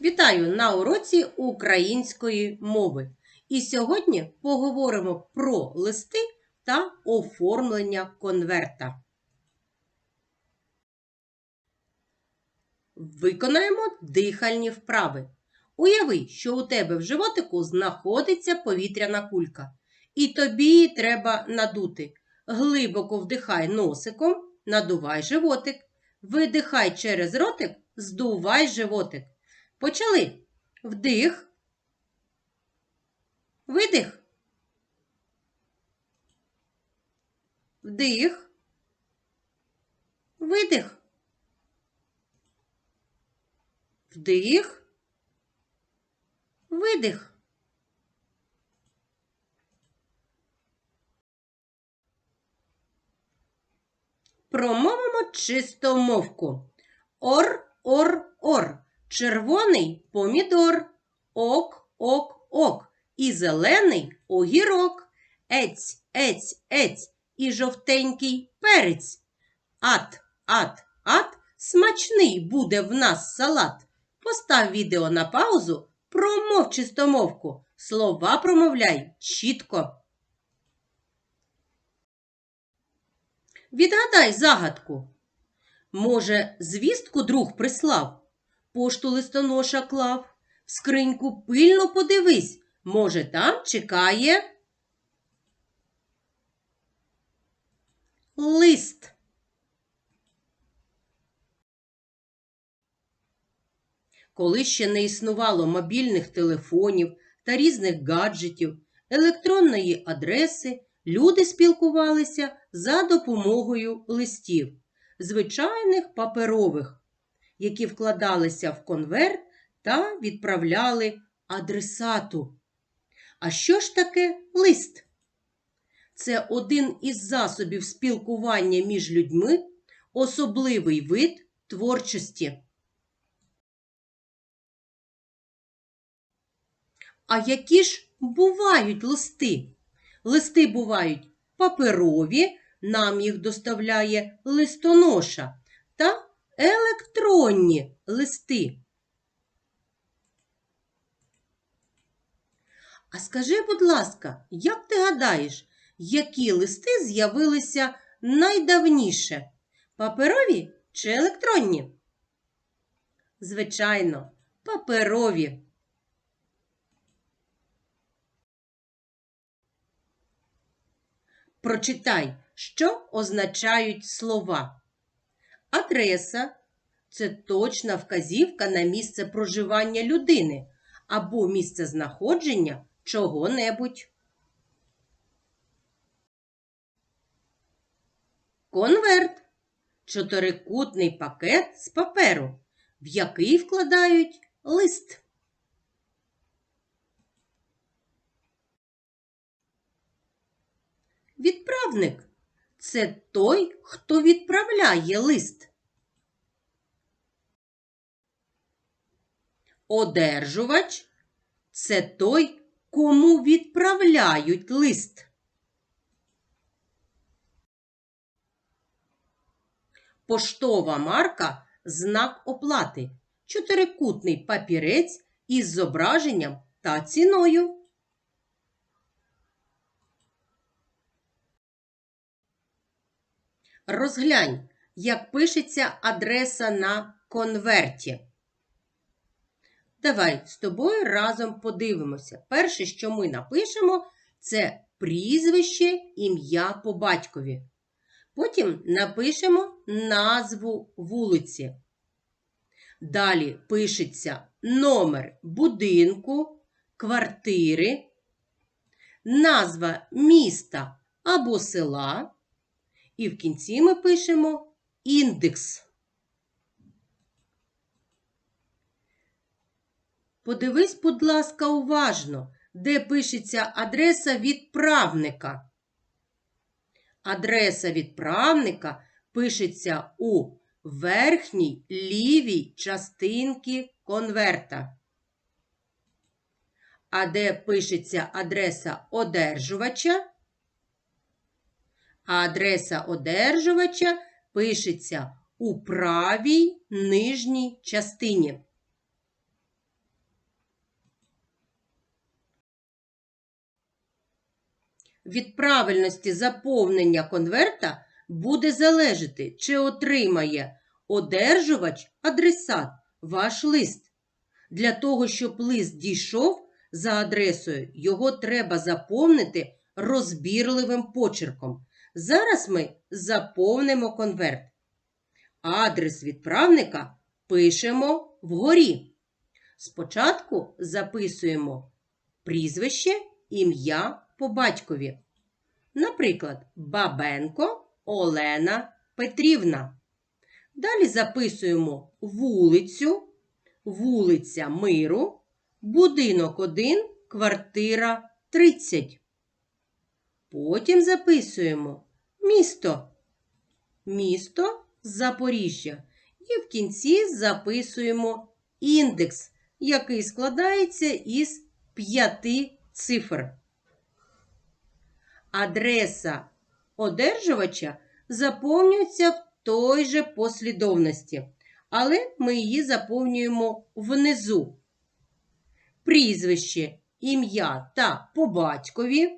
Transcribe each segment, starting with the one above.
Вітаю на уроці української мови. І сьогодні поговоримо про листи та оформлення конверта. Виконаємо дихальні вправи. Уяви, що у тебе в животику знаходиться повітряна кулька, і тобі її треба надути. Глибоко вдихай носиком, надувай животик. Видихай через ротик, здувай животик. Почали. Вдих. Видих. Вдих. Видих. Вдих. Видих. Промовимо чистомовку. Ор, ор, ор. Червоний помідор. Ок, ок, ок. І зелений огірок. Ець, ець, ець. І жовтенький перець. Ат, ат, ат. Смачний буде в нас салат. Постав відео на паузу, промов чистомовку. Слова промовляй чітко. Відгадай загадку. Може, звістку друг прислав, пошту листоноша клав, в скриньку пильно подивись, може, там чекає лист. Коли ще не існувало мобільних телефонів та різних гаджетів, електронної адреси, люди спілкувалися за допомогою листів, звичайних паперових, які вкладалися в конверт та відправляли адресату. А що ж таке лист? Це один із засобів спілкування між людьми, особливий вид творчості. А які ж бувають листи? Листи бувають паперові, нам їх доставляє листоноша, та електронні листи. А скажи, будь ласка, як ти гадаєш, які листи з'явилися найдавніше? Паперові чи електронні? Звичайно, паперові. Прочитай, що означають слова. Адреса це точна вказівка на місце проживання людини або місце знаходження чого-небудь. Конверт чотирикутний пакет з паперу, в який вкладають лист. Відправник це той, хто відправляє лист. Одержувач це той, кому відправляють лист. Поштова марка знак оплати. Чотирикутний папірець із зображенням та ціною. Розглянь, як пишеться адреса на конверті. Давай з тобою разом подивимося. Перше, що ми напишемо, це прізвище ім'я по батькові. Потім напишемо назву вулиці. Далі пишеться номер будинку, квартири, назва міста або села. І в кінці ми пишемо індекс. Подивись, будь ласка, уважно, де пишеться адреса відправника. Адреса відправника пишеться у верхній лівій частинці конверта. А де пишеться адреса одержувача? а адреса одержувача пишеться у правій нижній частині. Від правильності заповнення конверта буде залежати, чи отримає одержувач адресат ваш лист. Для того, щоб лист дійшов за адресою, його треба заповнити розбірливим почерком. Зараз ми заповнимо конверт. Адрес відправника пишемо вгорі. Спочатку записуємо прізвище, ім'я по батькові. Наприклад, Бабенко Олена Петрівна. Далі записуємо вулицю, вулиця Миру, будинок 1, квартира 30. Потім записуємо місто, місто Запоріжжя. І в кінці записуємо індекс, який складається із п'яти цифр. Адреса одержувача заповнюється в той же послідовності, але ми її заповнюємо внизу. Прізвище, ім'я та по батькові,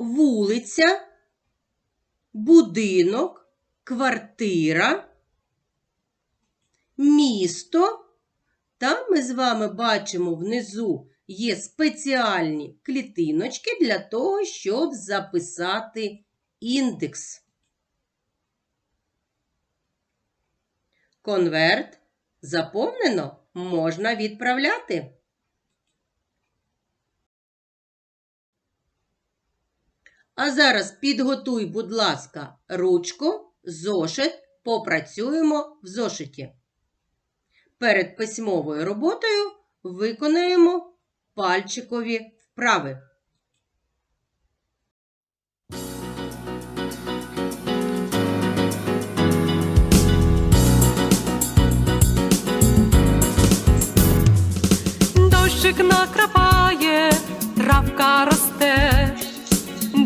вулиця, будинок, квартира, місто. Та ми з вами бачимо внизу є спеціальні клітиночки для того, щоб записати індекс. Конверт заповнено можна відправляти. А зараз підготуй, будь ласка, ручку, зошит, попрацюємо в зошиті. Перед письмовою роботою виконаємо пальчикові вправи. Дощик накрапає, травка росте,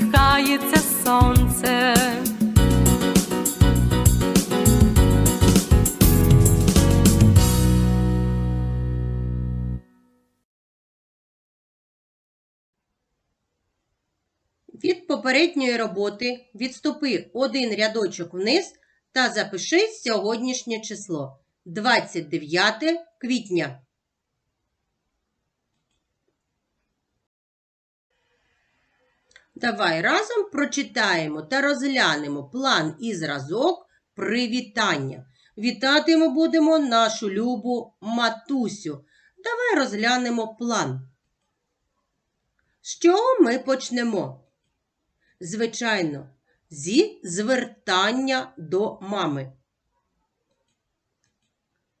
природа, сміхається сонце. Від попередньої роботи відступи один рядочок вниз та запиши сьогоднішнє число 29 квітня. Давай разом прочитаємо та розглянемо план і зразок привітання. Вітати будемо нашу любу матусю. Давай розглянемо план. З чого ми почнемо? Звичайно, зі звертання до мами.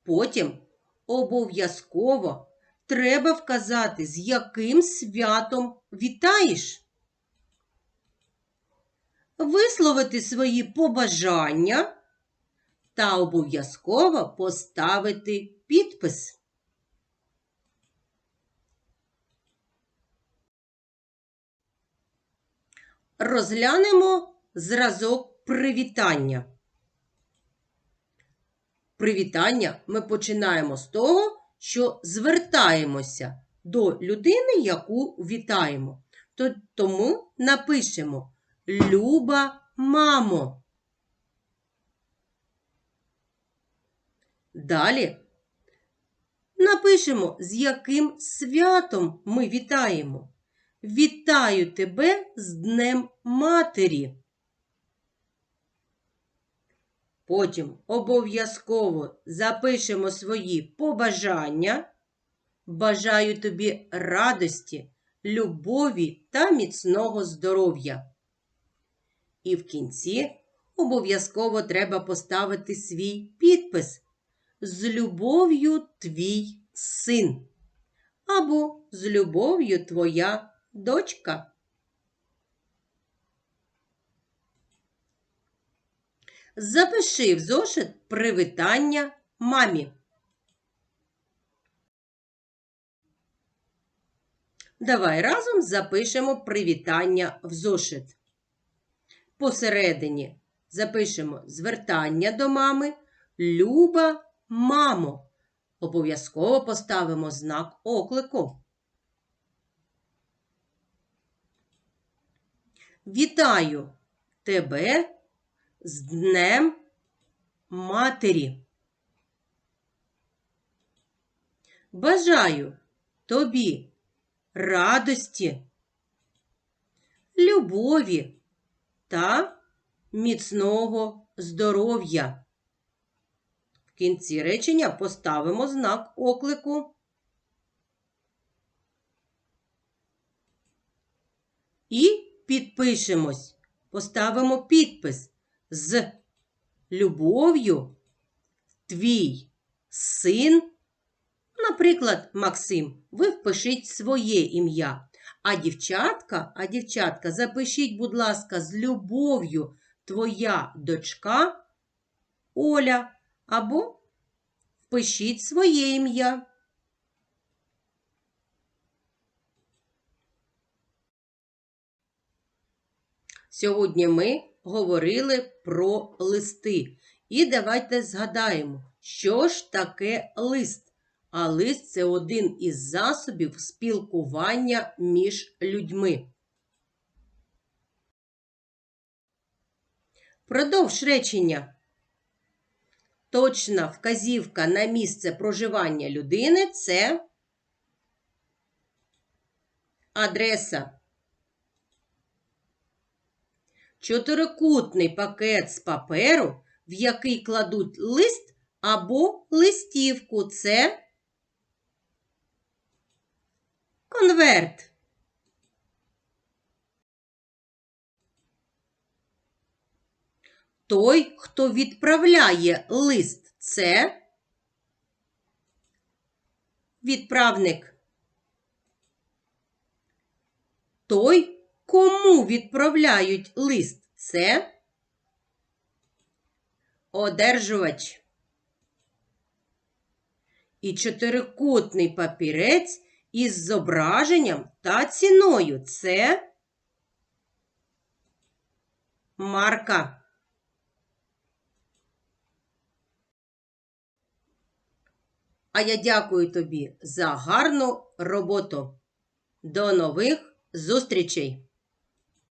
Потім обов'язково треба вказати, з яким святом вітаєш. Висловити свої побажання та обов'язково поставити підпис. Розглянемо зразок привітання. Привітання ми починаємо з того, що звертаємося до людини, яку вітаємо. Тому напишемо Люба мамо. Далі напишемо, з яким святом ми вітаємо. Вітаю тебе з Днем Матері. Потім обов'язково запишемо свої побажання. Бажаю тобі радості, любові та міцного здоров'я. І в кінці обов'язково треба поставити свій підпис з любов'ю твій син. або з любов'ю твоя дочка. Запиши в зошит привітання мамі. Давай разом запишемо привітання в зошит. Посередині запишемо звертання до мами Люба мамо. Обов'язково поставимо знак оклику. Вітаю тебе з Днем Матері. Бажаю тобі радості, любові та міцного здоров'я. В кінці речення поставимо знак оклику. І підпишемось, поставимо підпис з любов'ю твій син. Наприклад, Максим, ви впишіть своє ім'я. А дівчатка, а дівчатка, запишіть, будь ласка, з любов'ю твоя дочка Оля або впишіть своє ім'я. Сьогодні ми говорили про листи. І давайте згадаємо, що ж таке лист. А лист це один із засобів спілкування між людьми. Продовж речення. Точна вказівка на місце проживання людини це адреса. Чотирикутний пакет з паперу, в який кладуть лист або листівку. Це конверт. Той, хто відправляє лист, це відправник. Той, кому відправляють лист, це одержувач. І чотирикутний папірець із зображенням та ціною це марка. А я дякую тобі за гарну роботу. До нових зустрічей!